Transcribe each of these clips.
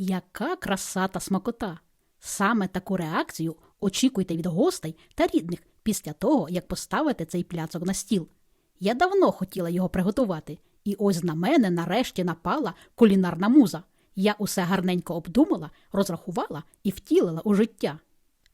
Яка краса та смакота! Саме таку реакцію очікуйте від гостей та рідних після того, як поставите цей пляцок на стіл. Я давно хотіла його приготувати, і ось на мене нарешті напала кулінарна муза. Я усе гарненько обдумала, розрахувала і втілила у життя.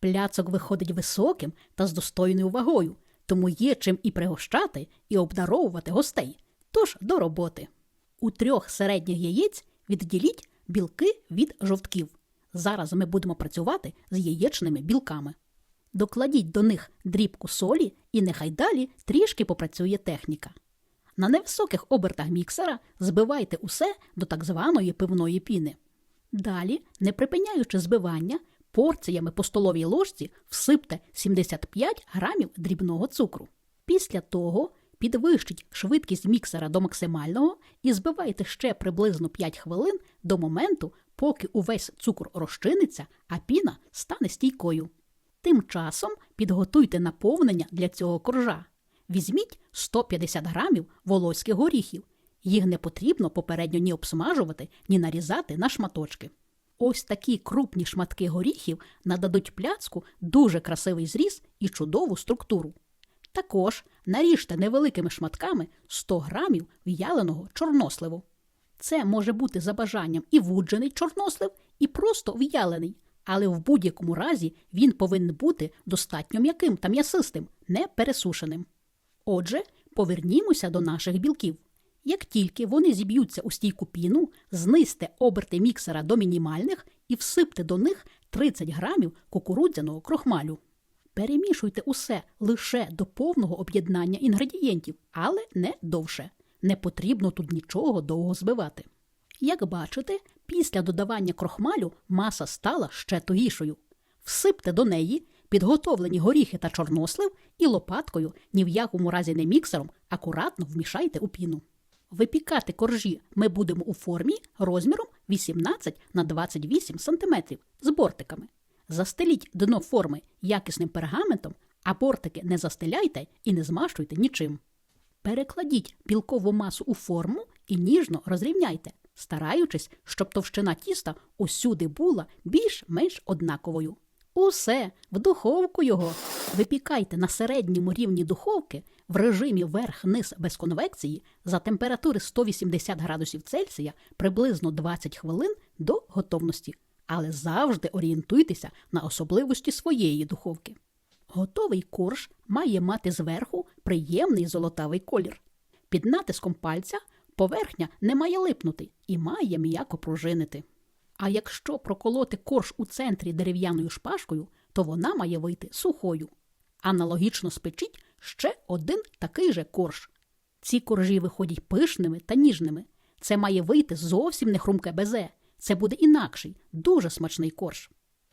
Пляцок виходить високим та з достойною вагою, тому є чим і пригощати, і обдаровувати гостей. Тож до роботи. У трьох середніх яєць відділіть білки від жовтків. Зараз ми будемо працювати з яєчними білками. Докладіть до них дрібку солі і нехай далі трішки попрацює техніка. На невисоких обертах міксера збивайте усе до так званої пивної піни. Далі, не припиняючи збивання, порціями по столовій ложці всипте 75 грамів дрібного цукру. Після того підвищіть швидкість міксера до максимального і збивайте ще приблизно 5 хвилин до моменту, поки увесь цукор розчиниться, а піна стане стійкою. Тим часом підготуйте наповнення для цього коржа. Візьміть 150 грамів волоських горіхів. Їх не потрібно попередньо ні обсмажувати, ні нарізати на шматочки. Ось такі крупні шматки горіхів нададуть пляцку дуже красивий зріз і чудову структуру. Також наріжте невеликими шматками 100 грамів в'яленого чорносливу. Це може бути за бажанням і вуджений чорнослив, і просто в'ялений, але в будь-якому разі він повинен бути достатньо м'яким та м'ясистим, не пересушеним. Отже, повернімося до наших білків. Як тільки вони зіб'ються у стійку піну, знизьте оберти міксера до мінімальних і всипте до них 30 грамів кукурудзяного крохмалю. Перемішуйте усе лише до повного об'єднання інгредієнтів, але не довше. Не потрібно тут нічого довго збивати. Як бачите, після додавання крохмалю маса стала ще тугішою. Всипте до неї підготовлені горіхи та чорнослив і лопаткою, ні в якому разі не міксером, акуратно вмішайте у піну. Випікати коржі ми будемо у формі розміром 18 на 28 см з бортиками. Застеліть дно форми якісним пергаментом, а бортики не застеляйте і не змащуйте нічим. Перекладіть білкову масу у форму і ніжно розрівняйте, стараючись, щоб товщина тіста усюди була більш-менш однаковою. Усе в духовку його. Випікайте на середньому рівні духовки в режимі верх-низ без конвекції за температури 180 градусів Цельсія приблизно 20 хвилин до готовності, але завжди орієнтуйтеся на особливості своєї духовки. Готовий корж має мати зверху приємний золотавий колір. Під натиском пальця поверхня не має липнути і має м'яко пружинити. А якщо проколоти корж у центрі дерев'яною шпажкою, то вона має вийти сухою. Аналогічно спечіть ще один такий же корж. Ці коржі виходять пишними та ніжними. Це має вийти зовсім не хрумке безе. Це буде інакший, дуже смачний корж.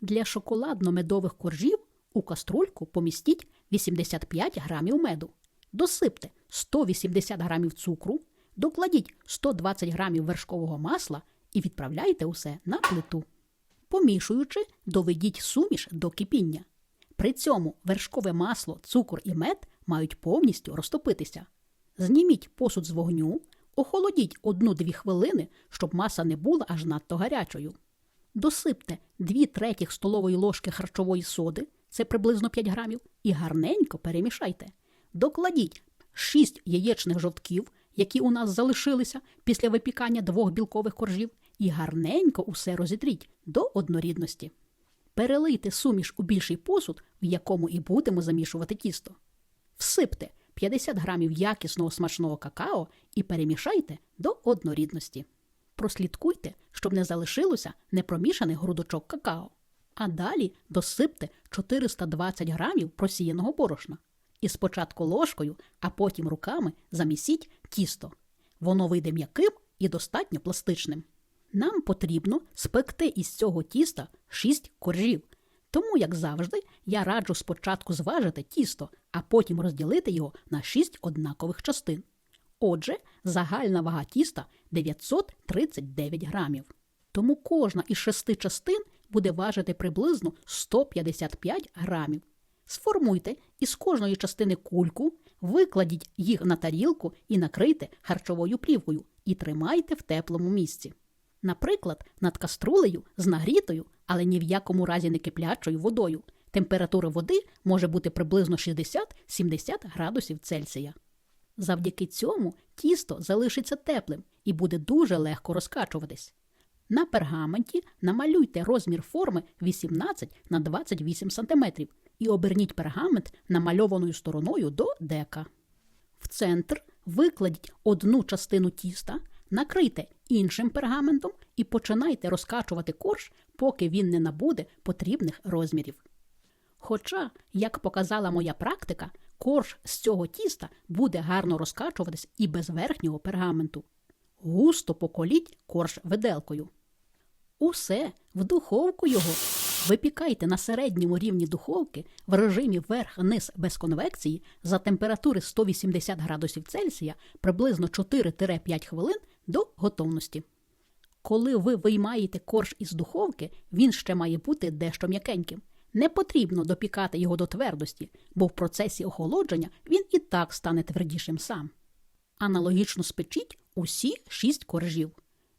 Для шоколадно-медових коржів у каструльку помістіть 85 грамів меду. Досипте 180 грамів цукру, докладіть 120 грамів вершкового масла і відправляйте усе на плиту. Помішуючи, доведіть суміш до кипіння. При цьому вершкове масло, цукор і мед мають повністю розтопитися. Зніміть посуд з вогню, охолодіть 1-2 хвилини, щоб маса не була аж надто гарячою. Досипте 2 третіх столової ложки харчової соди, це приблизно 5 грамів, і гарненько перемішайте. Докладіть 6 яєчних жовтків, які у нас залишилися після випікання двох білкових коржів, і гарненько усе розітріть до однорідності. Перелийте суміш у більший посуд, в якому і будемо замішувати тісто. Всипте 50 грамів якісного смачного какао і перемішайте до однорідності. Прослідкуйте, щоб не залишилося непромішаних грудочок какао. А далі досипте 420 грамів просіяного борошна. І спочатку ложкою, а потім руками замісіть тісто. Воно вийде м'яким і достатньо пластичним. Нам потрібно спекти із цього тіста 6 коржів. Тому, як завжди, я раджу спочатку зважити тісто, а потім розділити його на 6 однакових частин. Отже, загальна вага тіста 939 грамів. Тому кожна із шести частин буде важити приблизно 155 грамів. Сформуйте із кожної частини кульку, викладіть їх на тарілку і накрийте харчовою плівкою і тримайте в теплому місці. Наприклад, над каструлею з нагрітою, але ні в якому разі не киплячою водою. Температура води може бути приблизно 60-70 градусів Цельсія. Завдяки цьому тісто залишиться теплим і буде дуже легко розкачуватись. На пергаменті намалюйте розмір форми 18 на 28 см і оберніть пергамент намальованою стороною до дека. В центр викладіть одну частину тіста, накрийте іншим пергаментом і починайте розкачувати корж, поки він не набуде потрібних розмірів. Хоча, як показала моя практика, корж з цього тіста буде гарно розкачуватись і без верхнього пергаменту. Густо поколіть корж виделкою. Усе в духовку його. Випікайте на середньому рівні духовки в режимі верх-низ без конвекції за температури 180 градусів Цельсія приблизно 4-5 хвилин до готовності. Коли ви виймаєте корж із духовки, він ще має бути дещо м'якеньким. Не потрібно допікати його до твердості, бо в процесі охолодження він і так стане твердішим сам. Аналогічно спечіть усі шість коржів.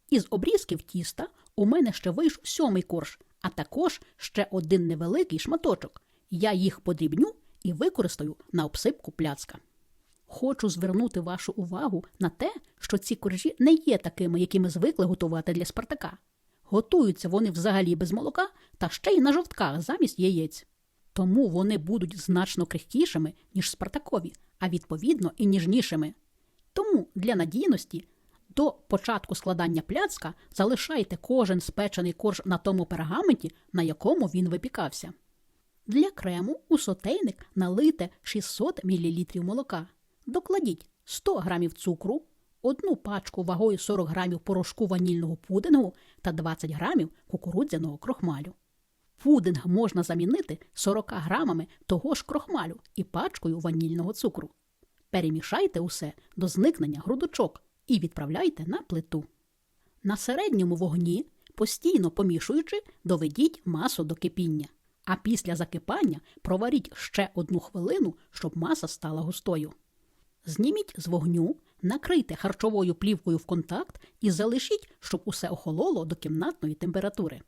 Із обрізків тіста у мене ще вийшов сьомий корж, а також ще один невеликий шматочок. Я їх подрібню і використаю на обсипку пляцка. Хочу звернути вашу увагу на те, що ці коржі не є такими, які ми звикли готувати для Спартака. Готуються вони взагалі без молока та ще й на жовтках замість яєць. Тому вони будуть значно крихкішими, ніж Спартакові, а відповідно і ніжнішими. Тому для надійності до початку складання пляцка залишайте кожен спечений корж на тому пергаменті, на якому він випікався. Для крему у сотейник налийте 600 мл молока. Докладіть 100 г цукру, одну пачку вагою 40 г порошку ванільного пудингу та 20 г кукурудзяного крохмалю. Пудинг можна замінити 40 грамами того ж крохмалю і пачкою ванільного цукру. Перемішайте усе до зникнення грудочок і відправляйте на плиту. На середньому вогні, постійно помішуючи, доведіть масу до кипіння, а після закипання проваріть ще одну хвилину, щоб маса стала густою. Зніміть з вогню, накрийте харчовою плівкою в контакт і залишіть, щоб усе охололо до кімнатної температури.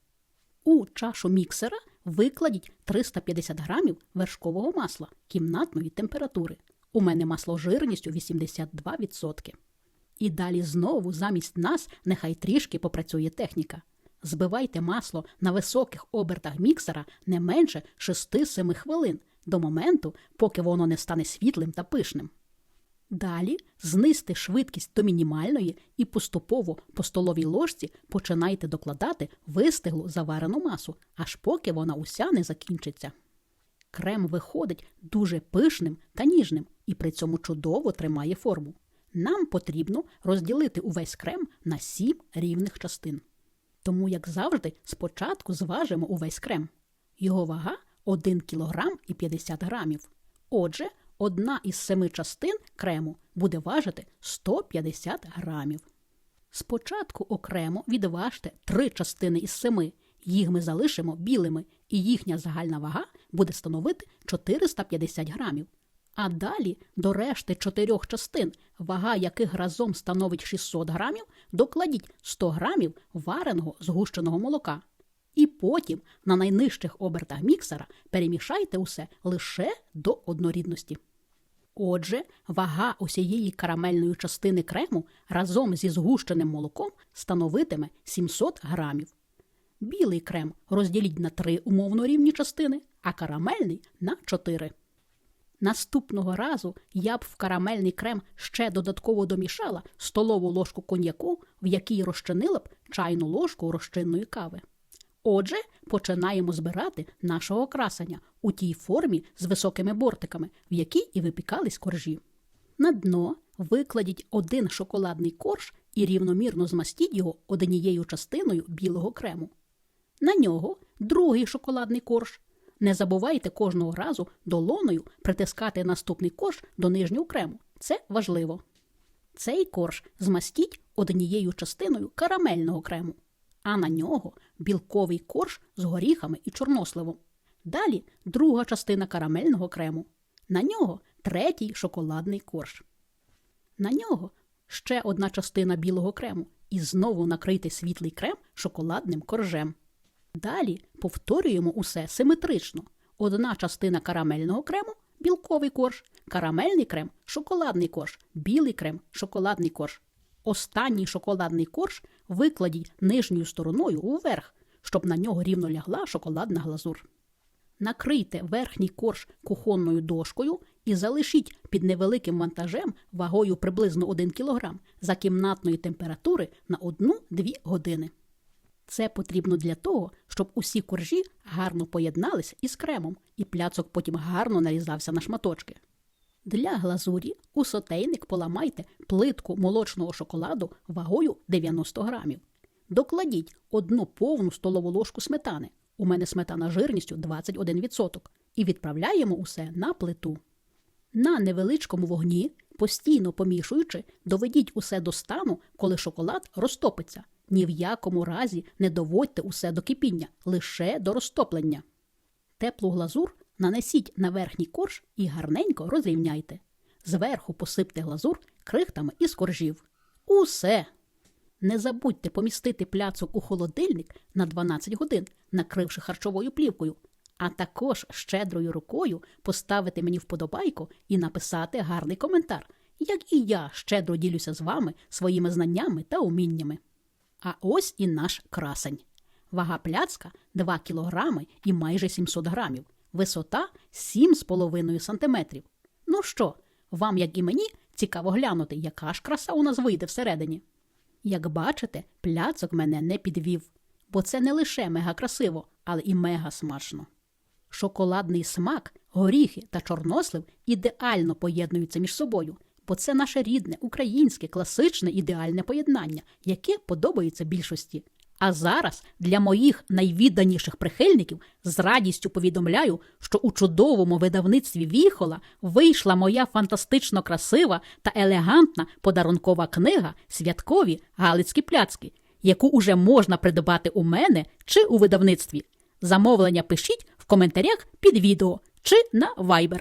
У чашу міксера викладіть 350 грамів вершкового масла кімнатної температури. У мене масло жирністю 82%. І далі знову замість нас нехай трішки попрацює техніка. Збивайте масло на високих обертах міксера не менше 6-7 хвилин до моменту, поки воно не стане світлим та пишним. Далі знизьте швидкість до мінімальної і поступово по столовій ложці починайте докладати вистиглу заварену масу, аж поки вона уся не закінчиться. Крем виходить дуже пишним та ніжним і при цьому чудово тримає форму. Нам потрібно розділити увесь крем на 7 рівних частин. Тому, як завжди, спочатку зважимо увесь крем. Його вага 1 кг і 50 грамів. Отже, одна із семи частин крему буде важити 150 грамів. Спочатку окремо відважте три частини із семи. Їх ми залишимо білими, і їхня загальна вага буде становити 450 грамів. А далі до решти чотирьох частин, вага яких разом становить 600 грамів, докладіть 100 грамів вареного згущеного молока. І потім на найнижчих обертах міксера перемішайте усе лише до однорідності. Отже, вага усієї карамельної частини крему разом зі згущеним молоком становитиме 700 грамів. Білий крем розділіть на три умовно рівні частини, а карамельний на 4. Наступного разу я б в карамельний крем ще додатково домішала столову ложку коньяку, в якій розчинила б чайну ложку розчинної кави. Отже, починаємо збирати нашого красення у тій формі з високими бортиками, в якій і випікались коржі. На дно викладіть один шоколадний корж і рівномірно змастіть його однією частиною білого крему. На нього другий шоколадний корж. Не забувайте кожного разу долоною притискати наступний корж до нижнього крему. Це важливо. Цей корж змастіть однією частиною карамельного крему, а на нього білковий корж з горіхами і чорносливом. Далі друга частина карамельного крему. На нього третій шоколадний корж. На нього ще одна частина білого крему і знову накрийте світлий крем шоколадним коржем. Далі повторюємо усе симетрично. Одна частина карамельного крему білковий корж, карамельний крем шоколадний корж, білий крем шоколадний корж. Останній шоколадний корж викладіть нижньою стороною уверх, щоб на нього рівно лягла шоколадна глазур. Накрийте верхній корж кухонною дошкою і залишіть під невеликим вантажем вагою приблизно 1 кг за кімнатної температури на 1-2 години. Це потрібно для того, щоб усі коржі гарно поєднались із кремом, і пляцок потім гарно нарізався на шматочки. Для глазурі у сотейник поламайте плитку молочного шоколаду вагою 90 грамів. Докладіть одну повну столову ложку сметани. У мене сметана жирністю 21%. І відправляємо усе на плиту. На невеличкому вогні, постійно помішуючи, доведіть усе до стану, коли шоколад розтопиться. Ні в якому разі не доводьте усе до кипіння, лише до розтоплення. Теплу глазур нанесіть на верхній корж і гарненько розрівняйте. Зверху посипте глазур крихтами із коржів. Усе! Не забудьте помістити пляцок у холодильник на 12 годин, накривши харчовою плівкою, а також щедрою рукою поставити мені вподобайку і написати гарний коментар, як і я щедро ділюся з вами своїми знаннями та уміннями. А ось і наш красень. Вага пляцка 2 кілограми і майже 700 грамів, висота 7,5 сантиметрів. Ну що, вам, як і мені, цікаво глянути, яка ж краса у нас вийде всередині. Як бачите, пляцок мене не підвів, бо це не лише мега красиво, але і мега смачно. Шоколадний смак, горіхи та чорнослив ідеально поєднуються між собою, бо це наше рідне, українське, класичне ідеальне поєднання, яке подобається більшості. А зараз для моїх найвідданіших прихильників з радістю повідомляю, що у чудовому видавництві Віхола вийшла моя фантастично красива та елегантна подарункова книга Святкові Галицькі пляцки, яку уже можна придбати у мене чи у видавництві. Замовлення пишіть в коментарях під відео чи на Viber.